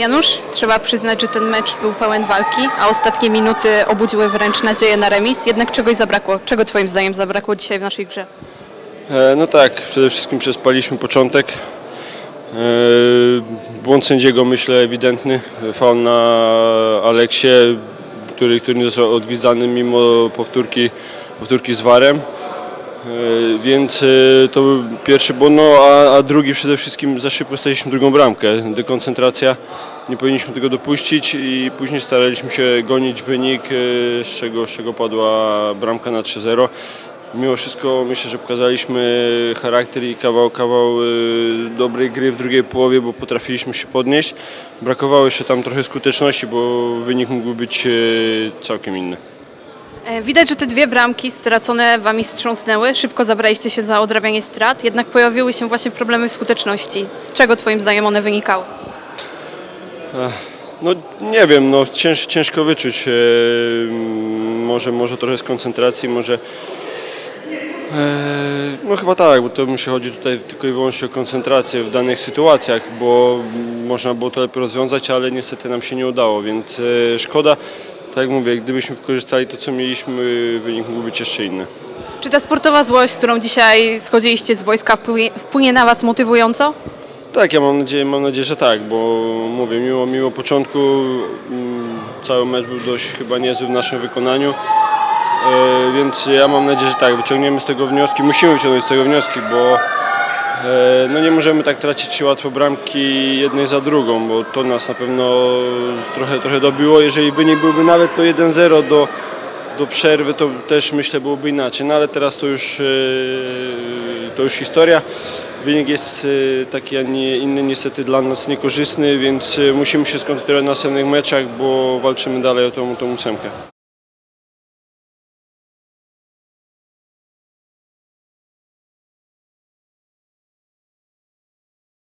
Janusz, trzeba przyznać, że ten mecz był pełen walki, a ostatnie minuty obudziły wręcz nadzieję na remis. Jednak czegoś zabrakło. Czego Twoim zdaniem zabrakło dzisiaj w naszej grze? E, No tak, przede wszystkim przespaliśmy początek. E, Błąd sędziego myślę ewidentny. Faul na Aleksie, który, który nie został odgwizdany mimo powtórki, powtórki z warem. E, Więc to był pierwszy błąd, no, a, a drugi przede wszystkim za szybko staliśmy drugą bramkę. Dekoncentracja, nie powinniśmy tego dopuścić i później staraliśmy się gonić wynik, e, z czego, z czego padła bramka na 3-0. Mimo wszystko myślę, że pokazaliśmy charakter i kawał, kawał y, dobrej gry w drugiej połowie, bo potrafiliśmy się podnieść. Brakowało jeszcze tam trochę skuteczności, bo wynik mógłby być y, całkiem inny. E, Widać, że te dwie bramki stracone Wami wstrząsnęły. Szybko zabraliście się za odrabianie strat, jednak pojawiły się właśnie problemy w skuteczności. Z czego Twoim zdaniem one wynikały? No nie wiem, no cięż, ciężko wyczuć. E, może, może trochę z koncentracji, może. E, no chyba tak, bo to myślę chodzi tutaj tylko i wyłącznie o koncentrację w danych sytuacjach, bo można było to lepiej rozwiązać, ale niestety nam się nie udało, więc e, szkoda. Tak jak mówię, gdybyśmy wykorzystali to, co mieliśmy, wynik mógł być jeszcze inny. Czy ta sportowa złość, którą dzisiaj schodziliście z wojska, wpłynie, wpłynie na Was motywująco? Tak, ja mam nadzieję, mam nadzieję, że tak, bo mówię, mimo, mimo początku. Mm, cały mecz był dość chyba niezły w naszym wykonaniu, e, więc ja mam nadzieję, że tak, wyciągniemy z tego wnioski, musimy wyciągnąć z tego wnioski, bo e, no nie możemy tak tracić łatwo bramki jednej za drugą, bo to nas na pewno trochę, trochę dobiło. Jeżeli wynik byłby nawet to 1-0 do, do przerwy, to też myślę byłoby inaczej, no ale teraz to już, e, to już historia. Wynik jest e, taki, a nie inny, niestety dla nas niekorzystny, więc e, musimy się skoncentrować na następnych meczach, bo walczymy dalej o tą, tą ósemkę.